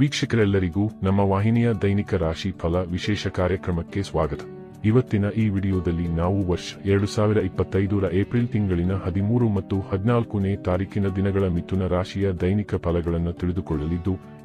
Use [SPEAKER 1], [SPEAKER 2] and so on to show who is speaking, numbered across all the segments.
[SPEAKER 1] ವೀಕ್ಷಕರೆಲ್ಲರಿಗೂ ನಮ್ಮ ವಾಹಿನಿಯ ದೈನಿಕ ರಾಶಿ ಫಲ ವಿಶೇಷ ಕಾರ್ಯಕ್ರಮಕ್ಕೆ ಸ್ವಾಗತ. ಇವತ್ತಿನ ಈ ವಿಡಿಯೋದಲ್ಲಿ ನಾವು ವರ್ಷ ಎರಡು ಸಾವಿರ ಇಪ್ಪತ್ತೈದರ ಏಪ್ರಿಲ್ ತಿಂಗಳಿನ ಹದಿಮೂರು ಮತ್ತು ಹದಿನಾಲ್ಕನೇ ತಾರೀಕಿನ ದಿನಗಳ ಮಿಥುನ ರಾಶಿಯ ದೈನಿಕ ಫಲಗಳನ್ನು ತಿಳಿದುಕೊಳ್ಳಲಿದ್ದು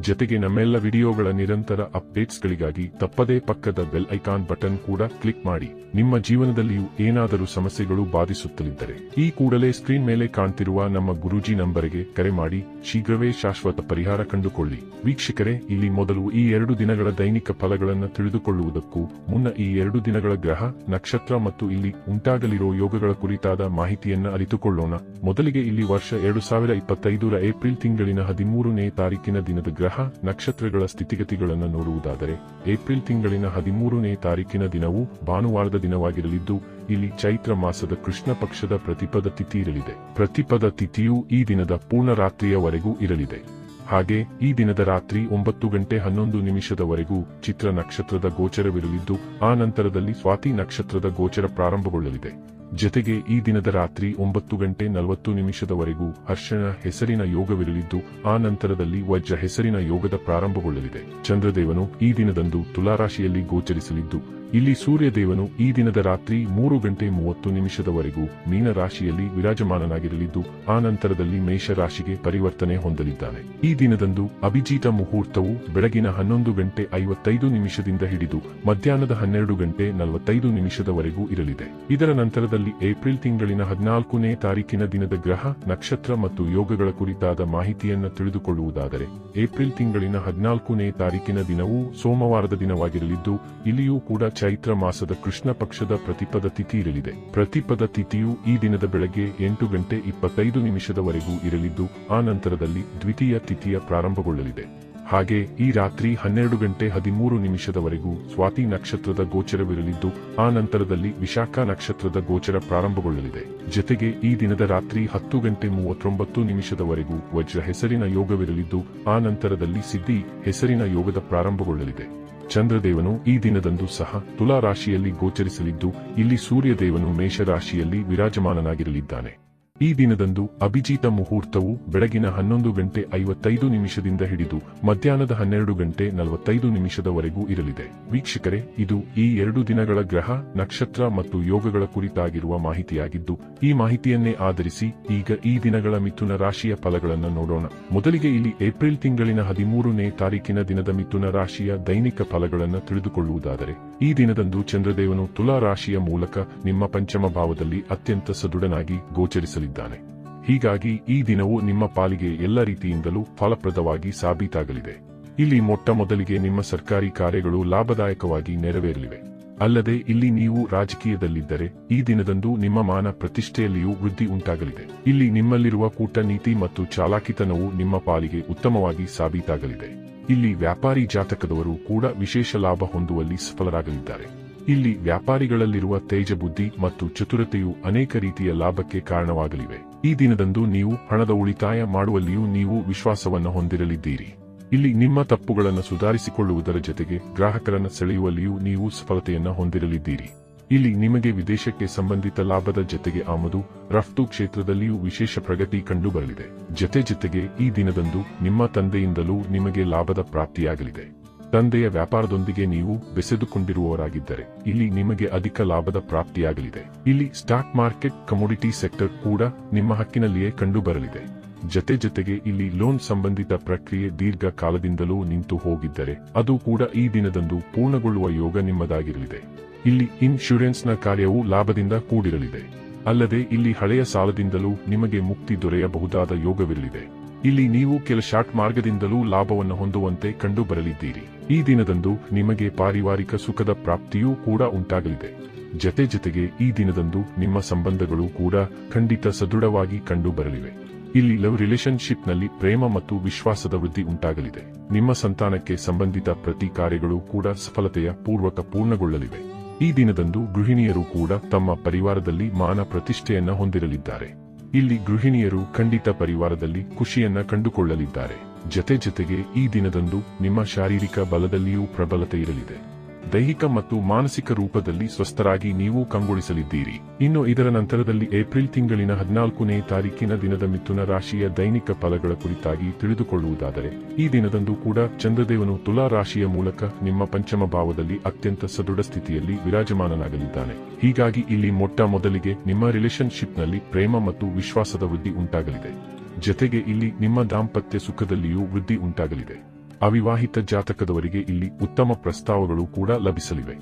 [SPEAKER 1] ಜೊತೆಗೆ ನಮ್ಮೆಲ್ಲ ವಿಡಿಯೋಗಳ ನಿರಂತರ ಅಪ್ಡೇಟ್ಸ್ಗಳಿಗಾಗಿ ತಪ್ಪದೇ ಪಕ್ಕದ ಬೆಲ್ ಐಕಾನ್ ಬಟನ್ ಕೂಡ ಕ್ಲಿಕ್ ಮಾಡಿ. ನಿಮ್ಮ ಜೀವನದಲ್ಲಿಯೂ ಏನಾದರೂ ಸಮಸ್ಯೆಗಳು ಬಾಧಿಸುತ್ತಲಿದ್ದರೆ ಈ ಕೂಡಲೇ ಸ್ಕ್ರೀನ್ ಮೇಲೆ ಕಾಣ್ತಿರುವ ನಮ್ಮ ಗುರೂಜಿ ನಂಬರಿಗೆ ಕರೆ ಮಾಡಿ. ಶೀಘ್ರವೇ ಶಾಶ್ವತ ಪರಿಹಾರ ಕಂಡುಕೊಳ್ಳಿ. ವೀಕ್ಷಕರೇ, ಇಲ್ಲಿ ಮೊದಲು ಈ ಎರಡು ದಿನಗಳ ದೈನಿಕ ಫಲಗಳನ್ನು ತಿಳಿದುಕೊಳ್ಳುವುದಕ್ಕೂ ಮುನ್ನ ಈ ಎರಡು ದಿನಗಳ ಗ್ರಹ, ನಕ್ಷತ್ರ ಮತ್ತು ಇಲ್ಲಿ ಉಂಟಾಗಲಿರುವ ಯೋಗಗಳ ಕುರಿತಾದ ಮಾಹಿತಿಯನ್ನ ಅರಿತುಕೊಳ್ಳೋಣ. ಮೊದಲಿಗೆ ಇಲ್ಲಿ ವರ್ಷ ಎರಡು ಸಾವಿರ ಇಪ್ಪತ್ತೈದರ ಏಪ್ರಿಲ್ ತಿಂಗಳಿನ ಹದಿಮೂರನೇ ತಾರೀಕಿನ ದಿನದ ಗ್ರಹ ನಕ್ಷತ್ರಗಳ ಸ್ಥಿತಿಗತಿಗಳನ್ನು ನೋಡುವುದಾದರೆ, ಏಪ್ರಿಲ್ ತಿಂಗಳಿನ ಹದಿಮೂರನೇ ತಾರೀಕಿನ ದಿನವು ಭಾನುವಾರದ ದಿನವಾಗಿರಲಿದ್ದು, ಇಲ್ಲಿ ಚೈತ್ರ ಮಾಸದ ಕೃಷ್ಣ ಪಕ್ಷದ ಪ್ರತಿಪದ ತಿಥಿ ಇರಲಿದೆ. ಪ್ರತಿಪದ ತಿಥಿಯು ಈ ದಿನದ ಪೂರ್ಣ ರಾತ್ರಿಯವರೆಗೂ ಇರಲಿದೆ. ಹಾಗೆ, ಈ ದಿನದ ರಾತ್ರಿ ಒಂಬತ್ತು ಗಂಟೆ ಹನ್ನೊಂದು ನಿಮಿಷದವರೆಗೂ ಚಿತ್ರ ನಕ್ಷತ್ರದ ಗೋಚರವಿರಲಿದ್ದು, ಆ ನಂತರದಲ್ಲಿ ಸ್ವಾತಿ ನಕ್ಷತ್ರದ ಗೋಚರ ಪ್ರಾರಂಭಗೊಳ್ಳಲಿದೆ. ಜೊತೆಗೆ ಈ ದಿನದ ರಾತ್ರಿ ಒಂಬತ್ತು ಗಂಟೆ ನಲವತ್ತು ನಿಮಿಷದವರೆಗೂ ಹರ್ಷಣ ಹೆಸರಿನ ಯೋಗವಿರಲಿದ್ದು, ಆ ನಂತರದಲ್ಲಿ ವಜ್ರ ಹೆಸರಿನ ಯೋಗದ ಪ್ರಾರಂಭಗೊಳ್ಳಲಿದೆ. ಚಂದ್ರದೇವನು ಈ ದಿನದಂದು ತುಲಾರಾಶಿಯಲ್ಲಿ ಗೋಚರಿಸಲಿದ್ದು ಇಲ್ಲಿ ಸೂರ್ಯದೇವನು ಈ ದಿನದ ರಾತ್ರಿ ಮೂರು ಗಂಟೆ ಮೂವತ್ತು ನಿಮಿಷದವರೆಗೂ ಮೀನ ರಾಶಿಯಲ್ಲಿ ವಿರಾಜಮಾನನಾಗಿರಲಿದ್ದು, ಆ ನಂತರದಲ್ಲಿ ಮೇಷ ರಾಶಿಗೆ ಪರಿವರ್ತನೆ ಹೊಂದಲಿದ್ದಾನೆ. ಈ ದಿನದಂದು ಅಭಿಜೀತ ಮುಹೂರ್ತವು ಬೆಳಗಿನ ಹನ್ನೊಂದು ಗಂಟೆ ಐವತ್ತೈದು ನಿಮಿಷದಿಂದ ಹಿಡಿದು, ಮಧ್ಯಾಹ್ನದ ಹನ್ನೆರಡು ಗಂಟೆ ನಲವತ್ತೈದು ನಿಮಿಷದವರೆಗೂ ಇರಲಿದೆ. ಇದರ ನಂತರದಲ್ಲಿ ಏಪ್ರಿಲ್ ತಿಂಗಳಿನ ಹದಿನಾಲ್ಕನೇ ತಾರೀಕಿನ ದಿನದ ಗ್ರಹ, ನಕ್ಷತ್ರ ಮತ್ತು ಯೋಗಗಳ ಕುರಿತಾದ ಮಾಹಿತಿಯನ್ನು ತಿಳಿದುಕೊಳ್ಳುವುದಾದರೆ, ಏಪ್ರಿಲ್ ತಿಂಗಳಿನ ಹದಿನಾಲ್ಕನೇ ತಾರೀಕಿನ ದಿನವೂ ಸೋಮವಾರದ ದಿನವಾಗಿರಲಿದ್ದು, ಇಲ್ಲಿಯೂ ಕೂಡ ಚೈತ್ರ ಮಾಸದ ಕೃಷ್ಣ ಪಕ್ಷದ ಪ್ರತಿಪದ ತಿಥಿ ಇರಲಿದೆ. ಪ್ರತಿಪದ ತಿಥಿಯು ಈ ದಿನದ ಬೆಳಗ್ಗೆ ಎಂಟು ಗಂಟೆ ಇಪ್ಪತ್ತೈದು ನಿಮಿಷದವರೆಗೂ ಇರಲಿದ್ದು, ಆ ನಂತರದಲ್ಲಿ ದ್ವಿತೀಯ ತಿಥಿಯ ಪ್ರಾರಂಭಗೊಳ್ಳಲಿದೆ. ಹಾಗೆ ಈ ರಾತ್ರಿ ಹನ್ನೆರಡು ಗಂಟೆ ಹದಿಮೂರು ನಿಮಿಷದವರೆಗೂ ಸ್ವಾತಿ ನಕ್ಷತ್ರದ ಗೋಚರವಿರಲಿದ್ದು, ಆ ನಂತರದಲ್ಲಿ ವಿಶಾಖ ನಕ್ಷತ್ರದ ಗೋಚರ ಪ್ರಾರಂಭಗೊಳ್ಳಲಿದೆ. ಜೊತೆಗೆ ಈ ದಿನದ ರಾತ್ರಿ ಹತ್ತು ಗಂಟೆ ಮೂವತ್ತೊಂಬತ್ತು ನಿಮಿಷದವರೆಗೂ ವಜ್ರ ಹೆಸರಿನ ಯೋಗವಿರಲಿದ್ದು, ಆ ನಂತರದಲ್ಲಿ ಸಿದ್ಧಿ ಹೆಸರಿನ ಯೋಗದ ಪ್ರಾರಂಭಗೊಳ್ಳಲಿದೆ. ಚಂದ್ರದೇವನು ಈ ದಿನದಂದು ಸಹ ತುಲಾ ರಾಶಿಯಲ್ಲಿ ಗೋಚರಿಸಲಿದ್ದು ಇಲ್ಲಿ ಸೂರ್ಯದೇವನು ಮೇಷರಾಶಿಯಲ್ಲಿ ವಿರಾಜಮಾನನಾಗಿರಲಿದ್ದಾನೆ. ಈ ದಿನದಂದು ಅಭಿಜಿತ ಮುಹೂರ್ತವು ಬೆಳಗಿನ ಹನ್ನೊಂದು ಗಂಟೆ ಐವತ್ತೈದು ನಿಮಿಷದಿಂದ ಹಿಡಿದು ಮಧ್ಯಾಹ್ನದ ಹನ್ನೆರಡು ಗಂಟೆ ನಲವತ್ತೈದು ನಿಮಿಷದವರೆಗೂ ಇರಲಿದೆ. ವೀಕ್ಷಕರೇ, ಇದು ಈ ಎರಡು ದಿನಗಳ ಗ್ರಹ, ನಕ್ಷತ್ರ ಮತ್ತು ಯೋಗಗಳ ಕುರಿತಾಗಿರುವ ಮಾಹಿತಿಯಾಗಿದ್ದು, ಈ ಮಾಹಿತಿಯನ್ನೇ ಆಧರಿಸಿ ಈಗ ಈ ದಿನಗಳ ಮಿಥುನ ರಾಶಿಯ ಫಲಗಳನ್ನು ನೋಡೋಣ. ಮೊದಲಿಗೆ ಇಲ್ಲಿ ಏಪ್ರಿಲ್ ತಿಂಗಳಿನ ಹದಿಮೂರನೇ ತಾರೀಕಿನ ದಿನದ ಮಿಥುನ ರಾಶಿಯ ದೈನಿಕ ಫಲಗಳನ್ನು ತಿಳಿದುಕೊಳ್ಳುವುದಾದರೆ ಈ ದಿನದಂದು ಚಂದ್ರದೇವನು ತುಲಾ ರಾಶಿಯ ಮೂಲಕ ನಿಮ್ಮ ಪಂಚಮ ಭಾವದಲ್ಲಿ ಅತ್ಯಂತ ಸದೃಢನಾಗಿ ಗೋಚರಿಸಲಿದ್ದಾನೆ. ಹೀಗಾಗಿ ಈ ದಿನವು ನಿಮ್ಮ ಪಾಲಿಗೆ ಎಲ್ಲ ರೀತಿಯಿಂದಲೂ ಫಲಪ್ರದವಾಗಿ ಸಾಬೀತಾಗಲಿದೆ. ಇಲ್ಲಿ ಮೊಟ್ಟ ಮೊದಲಿಗೆ ನಿಮ್ಮ ಸರ್ಕಾರಿ ಕಾರ್ಯಗಳು ಲಾಭದಾಯಕವಾಗಿ ನೆರವೇರಲಿವೆ. ಅಲ್ಲದೆ ಇಲ್ಲಿ ನೀವು ರಾಜಕೀಯದಲ್ಲಿದ್ದರೆ ಈ ದಿನದಂದು ನಿಮ್ಮ ಮಾನ ಪ್ರತಿಷ್ಠೆಯಲ್ಲಿಯೂ ವೃದ್ಧಿ ಉಂಟಾಗಲಿದೆ. ಇಲ್ಲಿ ನಿಮ್ಮಲ್ಲಿರುವ ಕೂಟನೀತಿ ಮತ್ತು ಚಾಲಾಕಿತನವು ನಿಮ್ಮ ಪಾಲಿಗೆ ಉತ್ತಮವಾಗಿ ಸಾಬೀತಾಗಲಿದೆ. ಇಲ್ಲಿ ವ್ಯಾಪಾರಿ ಜಾತಕದವರು ಕೂಡ ವಿಶೇಷ ಲಾಭ ಹೊಂದುವಲ್ಲಿ ಸಫಲರಾಗಲಿದ್ದಾರೆ. ಇಲ್ಲಿ ವ್ಯಾಪಾರಿಗಳಲ್ಲಿರುವ ತೇಜ ಬುದ್ಧಿ ಮತ್ತು ಚತುರತೆಯು ಅನೇಕ ರೀತಿಯ ಲಾಭಕ್ಕೆ ಕಾರಣವಾಗಲಿವೆ. ಈ ದಿನದಂದು ನೀವು ಹಣದ ಉಳಿತಾಯ ಮಾಡುವಲ್ಲಿಯೂ ನೀವು ವಿಶ್ವಾಸವನ್ನು ಹೊಂದಿರಲಿದ್ದೀರಿ. ಇಲ್ಲಿ ನಿಮ್ಮ ತಪ್ಪುಗಳನ್ನು ಸುಧಾರಿಸಿಕೊಳ್ಳುವುದರ ಜೊತೆಗೆ ಗ್ರಾಹಕರನ್ನು ಸೆಳೆಯುವಲ್ಲಿಯೂ ನೀವು ಸಫಲತೆಯನ್ನು ಹೊಂದಿರಲಿದ್ದೀರಿ. ಇಲ್ಲಿ ನಿಮಗೆ ವಿದೇಶಕ್ಕೆ ಸಂಬಂಧಿತ ಲಾಭದ ಜತೆಗೆ ಆಮದು, ರಫ್ತು ಕ್ಷೇತ್ರದಲ್ಲಿಯೂ ವಿಶೇಷ ಪ್ರಗತಿ ಕಂಡುಬರಲಿದೆ. ಜತೆ ಜೊತೆಗೆ ಈ ದಿನದಂದು ನಿಮ್ಮ ತಂದೆಯಿಂದಲೂ ನಿಮಗೆ ಲಾಭದ ಪ್ರಾಪ್ತಿಯಾಗಲಿದೆ. ತಂದೆಯ ವ್ಯಾಪಾರದೊಂದಿಗೆ ನೀವು ಬೆಸೆದುಕೊಂಡಿರುವವರಾಗಿದ್ದರೆ, ಇಲ್ಲಿ ನಿಮಗೆ ಅಧಿಕ ಲಾಭದ ಪ್ರಾಪ್ತಿಯಾಗಲಿದೆ. ಇಲ್ಲಿ ಸ್ಟಾಕ್ ಮಾರ್ಕೆಟ್, ಕಮೋಡಿಟಿ ಸೆಕ್ಟರ್ ಕೂಡ ನಿಮ್ಮ ಹಕ್ಕಿನಲ್ಲಿಯೇ ಕಂಡುಬರಲಿದೆ. ಜತೆ ಜೊತೆಗೆ ಇಲ್ಲಿ ಲೋನ್ ಸಂಬಂಧಿತ ಪ್ರಕ್ರಿಯೆ ದೀರ್ಘ ಕಾಲದಿಂದಲೂ ನಿಂತು ಹೋಗಿದ್ದರೆ, ಅದು ಕೂಡ ಈ ದಿನದಂದು ಪೂರ್ಣಗೊಳ್ಳುವ ಯೋಗ ನಿಮ್ಮದಾಗಿರಲಿದೆ. ಇಲ್ಲಿ ಇನ್ಶೂರೆನ್ಸ್ನ ಕಾರ್ಯವು ಲಾಭದಿಂದ ಕೂಡಿರಲಿದೆ. ಅಲ್ಲದೆ ಇಲ್ಲಿ ಹಳೆಯ ಸಾಲದಿಂದಲೂ ನಿಮಗೆ ಮುಕ್ತಿ ದೊರೆಯಬಹುದಾದ ಯೋಗವಿರಲಿದೆ. ಇಲ್ಲಿ ನೀವು ಕೆಲ ಶಾರ್ಟ್ ಮಾರ್ಗದಿಂದಲೂ ಲಾಭವನ್ನು ಹೊಂದುವಂತೆ ಕಂಡು ಬರಲಿದ್ದೀರಿ ಈ ದಿನದಂದು ನಿಮಗೆ ಪಾರಿವಾರಿಕ ಸುಖದ ಪ್ರಾಪ್ತಿಯೂ ಕೂಡ ಉಂಟಾಗಲಿದೆ. ಜತೆ ಜತೆಗೆ ಈ ದಿನದಂದು ನಿಮ್ಮ ಸಂಬಂಧಗಳು ಕೂಡ ಖಂಡಿತ ಸದೃಢವಾಗಿ ಕಂಡು ಬರಲಿವೆ ಇಲ್ಲಿ ಲವ್ ರಿಲೇಶನ್ಶಿಪ್ನಲ್ಲಿ ಪ್ರೇಮ ಮತ್ತು ವಿಶ್ವಾಸದ ವೃದ್ಧಿ ಉಂಟಾಗಲಿದೆ. ನಿಮ್ಮ ಸಂತಾನಕ್ಕೆ ಸಂಬಂಧಿತ ಪ್ರತಿ ಕಾರ್ಯಗಳು ಕೂಡ ಸಫಲತೆಯ ಪೂರ್ವಕ ಪೂರ್ಣಗೊಳ್ಳಲಿವೆ. ಈ ದಿನದಂದು ಗೃಹಿಣಿಯರು ಕೂಡ ತಮ್ಮ ಪರಿವಾರದಲ್ಲಿ ಮಾನ ಪ್ರತಿಷ್ಠೆಯನ್ನ ಹೊಂದಿರಲಿದ್ದಾರೆ. ಇಲ್ಲಿ ಗೃಹಿಣಿಯರು ಖಂಡಿತ ಪರಿವಾರದಲ್ಲಿ ಖುಷಿಯನ್ನ ಕಂಡುಕೊಳ್ಳಲಿದ್ದಾರೆ. ಜತೆ ಜತೆಗೆ ಈ ದಿನದಂದು ನಿಮ್ಮ ಶಾರೀರಿಕ ಬಲದಲ್ಲಿಯೂ ಪ್ರಬಲತೆ ಇರಲಿದೆ. ದೈಹಿಕ ಮತ್ತು ಮಾನಸಿಕ ರೂಪದಲ್ಲಿ ಸ್ವಸ್ಥರಾಗಿ ನೀವು ಕಂಗೊಳಿಸಲಿದ್ದೀರಿ. ಇನ್ನು ಇದರ ನಂತರದಲ್ಲಿ ಏಪ್ರಿಲ್ ತಿಂಗಳಿನ ಹದಿನಾಲ್ಕನೇ ತಾರೀಕಿನ ದಿನದ ಮಿಥುನ ರಾಶಿಯ ದೈನಿಕ ಫಲಗಳ ಕುರಿತಾಗಿ ತಿಳಿದುಕೊಳ್ಳುವುದಾದರೆ, ಈ ದಿನದಂದು ಕೂಡ ಚಂದ್ರದೇವನು ತುಲಾ ರಾಶಿಯ ಮೂಲಕ ನಿಮ್ಮ ಪಂಚಮ ಭಾವದಲ್ಲಿ ಅತ್ಯಂತ ಸದೃಢ ಸ್ಥಿತಿಯಲ್ಲಿ ವಿರಾಜಮಾನನಾಗಲಿದ್ದಾನೆ. ಹೀಗಾಗಿ ಇಲ್ಲಿ ಮೊಟ್ಟ ಮೊದಲಿಗೆ ನಿಮ್ಮ ರಿಲೇಶನ್ಶಿಪ್ನಲ್ಲಿ ಪ್ರೇಮ ಮತ್ತು ವಿಶ್ವಾಸದ ವೃದ್ಧಿ ಉಂಟಾಗಲಿದೆ. ಜತೆಗೆ ಇಲ್ಲಿ ನಿಮ್ಮ ದಾಂಪತ್ಯ ಸುಖದಲ್ಲಿಯೂ ವೃದ್ಧಿ ಉಂಟಾಗಲಿದೆ. ಅವಿವಾಹಿತ ಜಾತಕದವರಿಗೆ ಇಲ್ಲಿ ಉತ್ತಮ ಪ್ರಸ್ತಾವಗಳು ಕೂಡ ಲಭಿಸಲಿವೆ.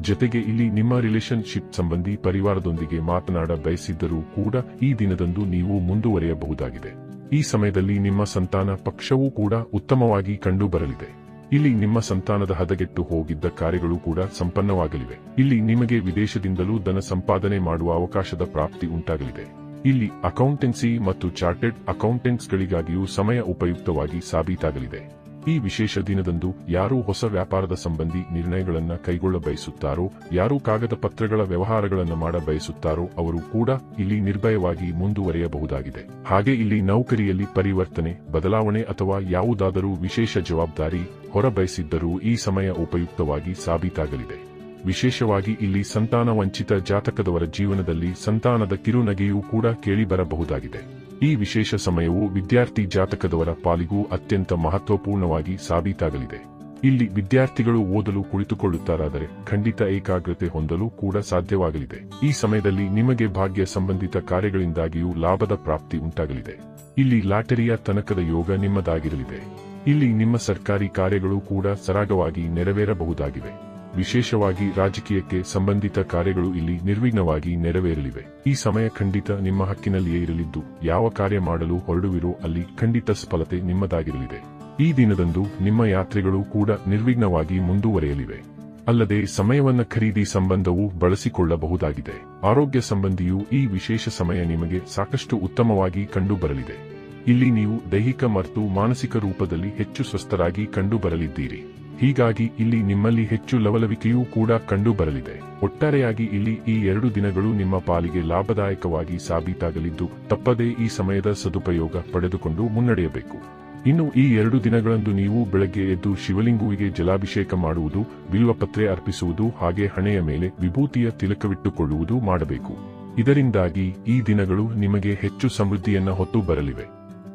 [SPEAKER 1] ಜತೆಗೆ ಇಲ್ಲಿ ನಿಮ್ಮ ರಿಲೇಶನ್ಶಿಪ್ ಸಂಬಂಧಿ ಪರಿವಾರದೊಂದಿಗೆ ಮಾತನಾಡ ಬಯಸಿದ್ದರೂ ಕೂಡ ಈ ದಿನದಂದು ನೀವು ಮುಂದುವರಿಯಬಹುದಾಗಿದೆ. ಈ ಸಮಯದಲ್ಲಿ ನಿಮ್ಮ ಸಂತಾನ ಪಕ್ಷವೂ ಕೂಡ ಉತ್ತಮವಾಗಿ ಕಂಡುಬರಲಿದೆ. ಇಲ್ಲಿ ನಿಮ್ಮ ಸಂತಾನದ ಹದಗೆಟ್ಟು ಹೋಗಿದ್ದ ಕಾರ್ಯಗಳು ಕೂಡ ಸಂಪನ್ನವಾಗಲಿವೆ. ಇಲ್ಲಿ ನಿಮಗೆ ವಿದೇಶದಿಂದಲೂ ಧನ ಸಂಪಾದನೆ ಮಾಡುವ ಅವಕಾಶದ ಪ್ರಾಪ್ತಿ ಉಂಟಾಗಲಿದೆ. ಇಲ್ಲಿ ಅಕೌಂಟೆನ್ಸಿ ಮತ್ತು ಚಾರ್ಟೆಡ್ ಅಕೌಂಟೆಂಟ್ಸ್ಗಳಿಗಾಗಿಯೂ ಸಮಯ ಉಪಯುಕ್ತವಾಗಿ ಸಾಬೀತಾಗಲಿದೆ. ಈ ವಿಶೇಷ ದಿನದಂದು ಯಾರು ಹೊಸ ವ್ಯಾಪಾರದ ಸಂಬಂಧಿ ನಿರ್ಣಯಗಳನ್ನು ಕೈಗೊಳ್ಳ ಬಯಸುತ್ತಾರೋ, ಯಾರು ಕಾಗದ ಪತ್ರಗಳ ವ್ಯವಹಾರಗಳನ್ನು ಮಾಡ ಬಯಸುತ್ತಾರೋ ಅವರು ಕೂಡ ಇಲ್ಲಿ ನಿರ್ಭಯವಾಗಿ ಮುಂದುವರಿಯಬಹುದಾಗಿದೆ. ಹಾಗೆ ಇಲ್ಲಿ ನೌಕರಿಯಲ್ಲಿ ಪರಿವರ್ತನೆ, ಬದಲಾವಣೆ ಅಥವಾ ಯಾವುದಾದರೂ ವಿಶೇಷ ಜವಾಬ್ದಾರಿ ಹೊರಬಯಸಿದ್ದರೂ ಈ ಸಮಯ ಉಪಯುಕ್ತವಾಗಿ ಸಾಬೀತಾಗಲಿದೆ. ವಿಶೇಷವಾಗಿ ಇಲ್ಲಿ ಸಂತಾನ ವಂಚಿತ ಜಾತಕದವರ ಜೀವನದಲ್ಲಿ ಸಂತಾನದ ಕಿರುನಗೆಯೂ ಕೂಡ ಕೇಳಿಬರಬಹುದಾಗಿದೆ. ಈ ವಿಶೇಷ ಸಮಯವು ವಿದ್ಯಾರ್ಥಿ ಜಾತಕದವರ ಪಾಲಿಗೂ ಅತ್ಯಂತ ಮಹತ್ವಪೂರ್ಣವಾಗಿ ಸಾಬೀತಾಗಲಿದೆ. ಇಲ್ಲಿ ವಿದ್ಯಾರ್ಥಿಗಳು ಓದಲು ಕುಳಿತುಕೊಳ್ಳುತ್ತಾರಾದರೆ ಖಂಡಿತ ಏಕಾಗ್ರತೆ ಹೊಂದಲು ಕೂಡ ಸಾಧ್ಯವಾಗಲಿದೆ. ಈ ಸಮಯದಲ್ಲಿ ನಿಮಗೆ ಭಾಗ್ಯ ಸಂಬಂಧಿತ ಕಾರ್ಯಗಳಿಂದಾಗಿಯೂ ಲಾಭದ ಪ್ರಾಪ್ತಿ ಉಂಟಾಗಲಿದೆ. ಇಲ್ಲಿ ಲಾಟರಿಯ ತನಕದ ಯೋಗ ನಿಮ್ಮದಾಗಿರಲಿದೆ. ಇಲ್ಲಿ ನಿಮ್ಮ ಸರ್ಕಾರಿ ಕಾರ್ಯಗಳು ಕೂಡ ಸರಾಗವಾಗಿ ನೆರವೇರಬಹುದಾಗಿವೆ. ವಿಶೇಷವಾಗಿ ರಾಜಕೀಯಕ್ಕೆ ಸಂಬಂಧಿತ ಕಾರ್ಯಗಳು ಇಲ್ಲಿ ನಿರ್ವಿಘ್ನವಾಗಿ ನೆರವೇರಲಿವೆ. ಈ ಸಮಯ ಖಂಡಿತ ನಿಮ್ಮ ಹಕ್ಕಿನಲ್ಲಿಯೇ ಇರಲಿದ್ದು, ಯಾವ ಕಾರ್ಯ ಮಾಡಲು ಹೊರಡುವಿರೋ ಅಲ್ಲಿ ಖಂಡಿತ ಸಫಲತೆ ನಿಮ್ಮದಾಗಿರಲಿದೆ. ಈ ದಿನದಂದು ನಿಮ್ಮ ಯಾತ್ರೆಗಳು ಕೂಡ ನಿರ್ವಿಘ್ನವಾಗಿ ಮುಂದುವರೆಯಲಿವೆ. ಅಲ್ಲದೆ ಸಮಯವನ್ನ ಖರೀದಿ ಸಂಬಂಧವು ಬಳಸಿಕೊಳ್ಳಬಹುದಾಗಿದೆ. ಆರೋಗ್ಯ ಸಂಬಂಧಿಯು ಈ ವಿಶೇಷ ಸಮಯ ನಿಮಗೆ ಸಾಕಷ್ಟು ಉತ್ತಮವಾಗಿ ಕಂಡುಬರಲಿದೆ. ಇಲ್ಲಿ ನೀವು ದೈಹಿಕ ಮತ್ತು ಮಾನಸಿಕ ರೂಪದಲ್ಲಿ ಹೆಚ್ಚು ಸ್ವಸ್ಥರಾಗಿ ಕಂಡುಬರಲಿದ್ದೀರಿ. ಹೀಗಾಗಿ ಇಲ್ಲಿ ನಿಮ್ಮಲ್ಲಿ ಹೆಚ್ಚು ಲವಲವಿಕೆಯೂ ಕೂಡ ಕಂಡು ಬರಲಿದೆ. ಒಟ್ಟಾರೆಯಾಗಿ ಇಲ್ಲಿ ಈ ಎರಡು ದಿನಗಳು ನಿಮ್ಮ ಪಾಲಿಗೆ ಲಾಭದಾಯಕವಾಗಿ ಸಾಬೀತಾಗಲಿದ್ದು, ತಪ್ಪದೇ ಈ ಸಮಯದ ಸದುಪಯೋಗ ಪಡೆದುಕೊಂಡು ಮುನ್ನಡೆಯಬೇಕು. ಇನ್ನು ಈ ಎರಡು ದಿನಗಳಂದು ನೀವು ಬೆಳಗ್ಗೆ ಎದ್ದು ಶಿವಲಿಂಗುವಿಗೆ ಜಲಾಭಿಷೇಕ ಮಾಡುವುದು, ಬಿಲ್ವಪತ್ರೆ ಅರ್ಪಿಸುವುದು ಹಾಗೆ ಹಣೆಯ ಮೇಲೆ ವಿಭೂತಿಯ ತಿಲಕವಿಟ್ಟುಕೊಳ್ಳುವುದು ಮಾಡಬೇಕು. ಇದರಿಂದಾಗಿ ಈ ದಿನಗಳು ನಿಮಗೆ ಹೆಚ್ಚು ಸಮೃದ್ಧಿಯನ್ನ ಹೊತ್ತು ಬರಲಿವೆ.